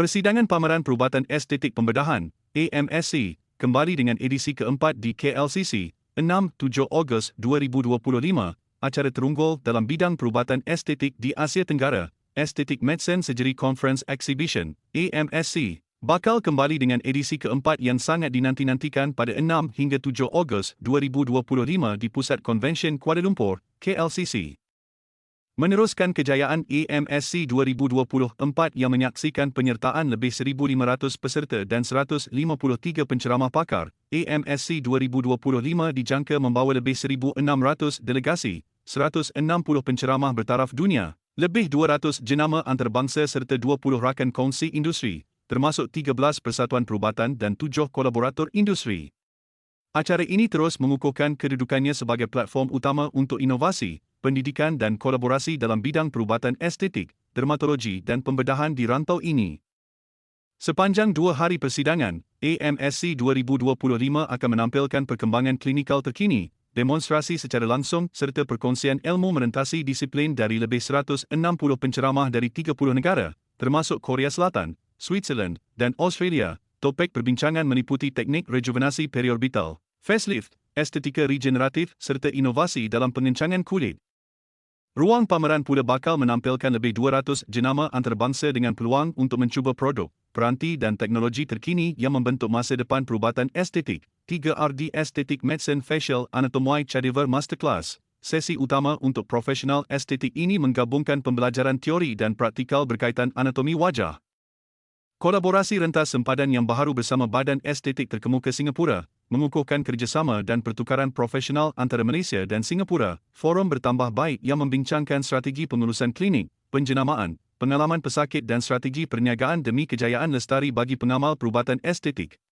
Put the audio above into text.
Persidangan Pameran Perubatan Estetik Pembedahan, AMSC, kembali dengan edisi keempat di KLCC, 6-7 Ogos 2025, acara terunggul dalam bidang perubatan estetik di Asia Tenggara, Aesthetic Medicine Surgery Conference Exhibition, AMSC, bakal kembali dengan edisi keempat yang sangat dinanti-nantikan pada 6 hingga 7 Ogos 2025 di Pusat Convention Kuala Lumpur, KLCC. Meneruskan kejayaan AMSC 2024 yang menyaksikan penyertaan lebih 1,500 peserta dan 153 penceramah pakar, AMSC 2025 dijangka membawa lebih 1,600 delegasi, 160 penceramah bertaraf dunia, lebih 200 jenama antarabangsa serta 20 rakan kongsi industri, termasuk 13 persatuan perubatan dan 7 kolaborator industri. Acara ini terus mengukuhkan kedudukannya sebagai platform utama untuk inovasi, pendidikan dan kolaborasi dalam bidang perubatan estetik, dermatologi dan pembedahan di rantau ini. Sepanjang dua hari persidangan, AMSC 2025 akan menampilkan perkembangan klinikal terkini, demonstrasi secara langsung serta perkongsian ilmu merentasi disiplin dari lebih 160 penceramah dari 30 negara, termasuk Korea Selatan, Switzerland, dan Australia, topik perbincangan meliputi teknik rejuvenasi periorbital, facelift, estetika regeneratif serta inovasi dalam pengencangan kulit. Ruang pameran pula bakal menampilkan lebih 200 jenama antarabangsa dengan peluang untuk mencuba produk, peranti dan teknologi terkini yang membentuk masa depan perubatan estetik. 3RD Aesthetic Medicine Facial Anatomoi Chadiver Masterclass. Sesi utama untuk profesional estetik ini menggabungkan pembelajaran teori dan praktikal berkaitan anatomi wajah. Kolaborasi rentas sempadan yang baharu bersama Badan Estetik Terkemuka Singapura, mengukuhkan kerjasama dan pertukaran profesional antara Malaysia dan Singapura, forum bertambah baik yang membincangkan strategi pengurusan klinik, penjenamaan, pengalaman pesakit dan strategi perniagaan demi kejayaan lestari bagi pengamal perubatan estetik.